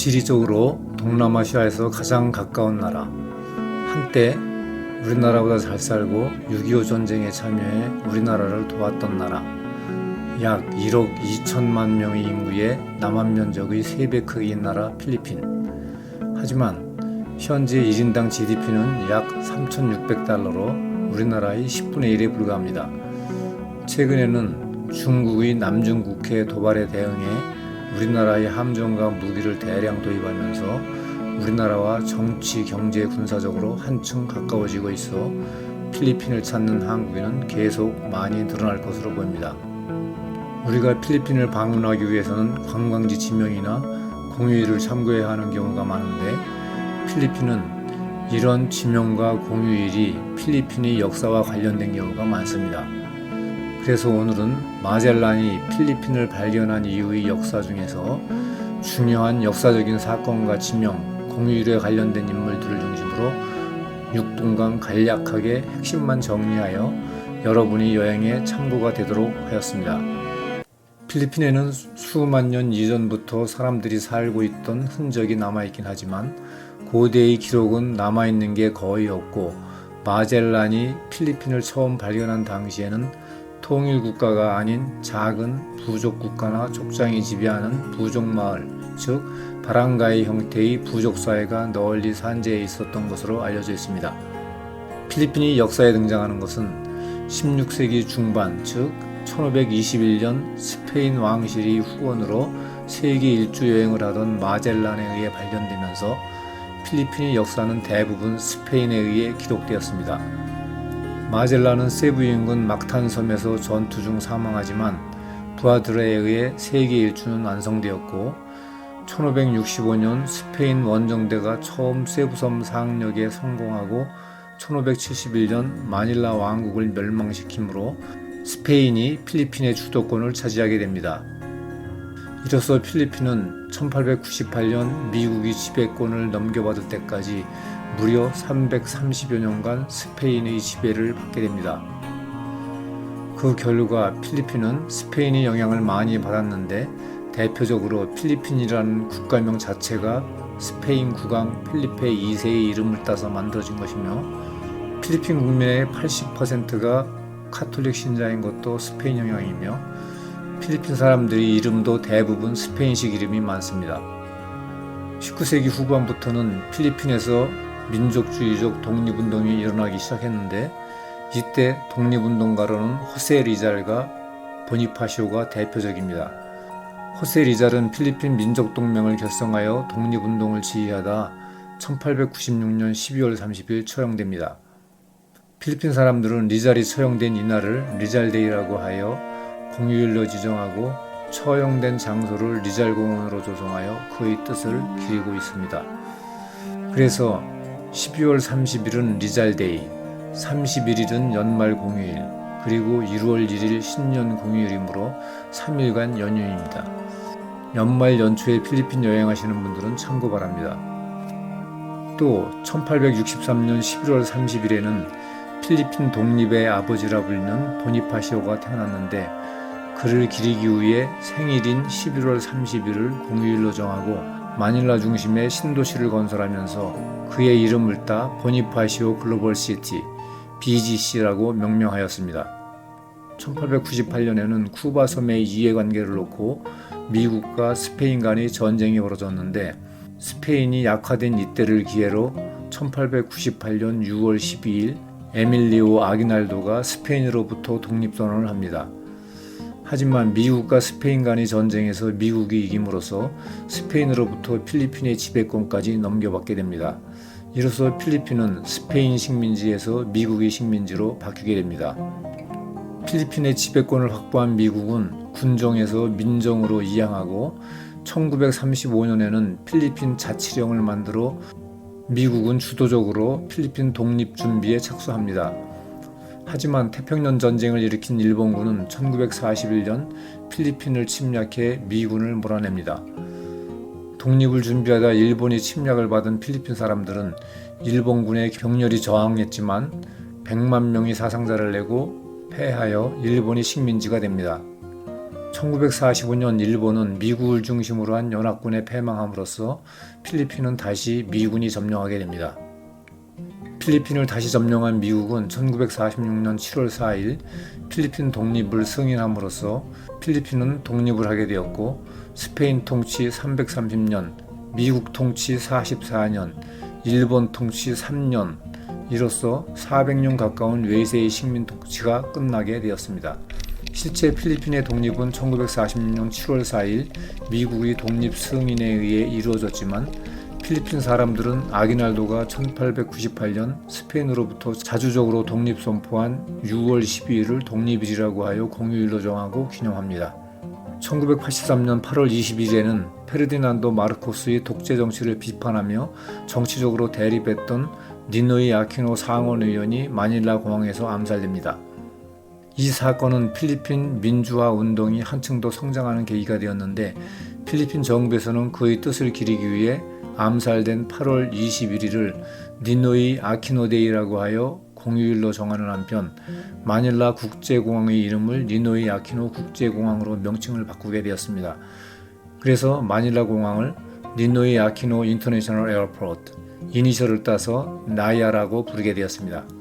지리적으로 동남아시아에서 가장 가까운 나라. 한때 우리나라보다 잘 살고 6.25 전쟁에 참여해 우리나라를 도왔던 나라. 약 1억 2천만 명의 인구의 남한 면적의 3배 크기인 나라 필리핀. 하지만 현재 1인당 GDP는 약 3,600달러로 우리나라의 10분의 1에 불과합니다. 최근에는 중국의 남중국해 도발에 대응해 우리나라의 함정과 무기를 대량 도입하면서 우리나라와 정치, 경제, 군사적으로 한층 가까워지고 있어 필리핀을 찾는 한국인은 계속 많이 늘어날 것으로 보입니다. 우리가 필리핀을 방문하기 위해서는 관광지 지명이나 공휴일을 참고해야 하는 경우가 많은데 필리핀은 이런 지명과 공휴일이 필리핀의 역사와 관련된 경우가 많습니다. 그래서 오늘은 마젤란이 필리핀을 발견한 이후의 역사 중에서 중요한 역사적인 사건과 지명, 공휴일에 관련된 인물들을 중심으로 육동강 간략하게 핵심만 정리하여 여러분이 여행에 참고가 되도록 하였습니다. 필리핀에는 수만 년 이전부터 사람들이 살고 있던 흔적이 남아있긴 하지만 고대의 기록은 남아있는 게 거의 없고 마젤란이 필리핀을 처음 발견한 당시에는 통일 국가가 아닌 작은 부족 국가나 족장이 지배하는 부족 마을, 즉 바랑가이 형태의 부족 사회가 널리 산재해 있었던 것으로 알려져 있습니다. 필리핀이 역사에 등장하는 것은 16세기 중반, 즉 1521년 스페인 왕실이 후원으로 세계 일주 여행을 하던 마젤란에 의해 발견되면서 필리핀의 역사는 대부분 스페인에 의해 기록되었습니다. 마젤란은 세부 인근 막탄 섬에서 전투 중 사망하지만 부하들에 의해 세계 일주는 완성되었고 1565년 스페인 원정대가 처음 세부섬 상륙에 성공하고 1571년 마닐라 왕국을 멸망시키므로 스페인이 필리핀의 주도권을 차지하게 됩니다. 이로써 필리핀은 1898년 미국이 지배권을 넘겨받을 때까지 무려 330여 년간 스페인의 지배를 받게 됩니다. 그 결과 필리핀은 스페인의 영향을 많이 받았는데 대표적으로 필리핀이라는 국가명 자체가 스페인 국왕 필리페 2세의 이름을 따서 만들어진 것이며 필리핀 국민의 80%가 카톨릭 신자인 것도 스페인 영향이며 필리핀 사람들이 이름도 대부분 스페인식 이름이 많습니다. 19세기 후반부터는 필리핀에서 민족주의적 독립운동이 일어나기 시작했는데 이때 독립운동가로는 호세 리잘과 보니파시오가 대표적입니다. 호세 리잘은 필리핀 민족동맹을 결성하여 독립운동을 지휘하다 1896년 12월 30일 처형됩니다. 필리핀 사람들은 리잘이 처형된 이날을 리잘데이라고 하여 공휴일로 지정하고 처형된 장소를 리잘공원으로 조성하여 그의 뜻을 기리고 있습니다. 그래서 12월 30일은 리잘데이, 31일은 연말 공휴일, 그리고 1월 1일 신년 공휴일이므로 3일간 연휴입니다. 연말 연초에 필리핀 여행하시는 분들은 참고 바랍니다. 또 1863년 11월 30일에는 필리핀 독립의 아버지라 불리는 보니파시오가 태어났는데 그를 기리기 위해 생일인 11월 30일을 공휴일로 정하고 마닐라 중심의 신도시를 건설하면서 그의 이름을 따 보니파시오 글로벌 시티 BGC라고 명명하였습니다. 1898년에는 쿠바 섬의 이해관계를 놓고 미국과 스페인 간의 전쟁이 벌어졌는데 스페인이 약화된 이때를 기회로 1898년 6월 12일 에밀리오 아기날도가 스페인으로부터 독립선언을 합니다. 하지만 미국과 스페인 간의 전쟁에서 미국이 이김으로써 스페인으로부터 필리핀의 지배권까지 넘겨받게 됩니다. 이로써 필리핀은 스페인 식민지에서 미국의 식민지로 바뀌게 됩니다. 필리핀의 지배권을 확보한 미국은 군정에서 민정으로 이양하고 1935년에는 필리핀 자치령을 만들어 미국은 주도적으로 필리핀 독립 준비에 착수합니다. 하지만 태평양 전쟁을 일으킨 일본군은 1941년 필리핀을 침략해 미군을 몰아냅니다. 독립을 준비하다 일본이 침략을 받은 필리핀 사람들은 일본군에 격렬히 저항했지만 100만 명이 사상자를 내고 패하여 일본이 식민지가 됩니다. 1945년 일본은 미국을 중심으로 한 연합군에 패망함으로써 필리핀은 다시 미군이 점령하게 됩니다. 필리핀을 다시 점령한 미국은 1946년 7월 4일 필리핀 독립을 승인함으로써 필리핀은 독립을 하게 되었고 스페인 통치 330년, 미국 통치 44년, 일본 통치 3년 이로써 400년 가까운 외세의 식민 통치가 끝나게 되었습니다. 실제 필리핀의 독립은 1946년 7월 4일 미국의 독립 승인에 의해 이루어졌지만 필리핀 사람들은 아기날도가 1898년 스페인으로부터 자주적으로 독립 선포한 6월 12일을 독립일이라고 하여 공휴일로 정하고 기념합니다. 1983년 8월 22일에는 페르디난도 마르코스의 독재 정치를 비판하며 정치적으로 대립했던 니노이 아키노 상원 의원이 마닐라 공항에서 암살됩니다. 이 사건은 필리핀 민주화 운동이 한층 더 성장하는 계기가 되었는데 필리핀 정부에서는 그의 뜻을 기리기 위해 암살된 8월 21일을 니노이 아키노데이라고 하여 공휴일로 정하는 한편 마닐라 국제공항의 이름을 니노이 아키노 국제공항으로 명칭을 바꾸게 되었습니다. 그래서 마닐라 공항을 니노이 아키노 인터내셔널 에어포트 이니셜을 따서 나야라고 부르게 되었습니다.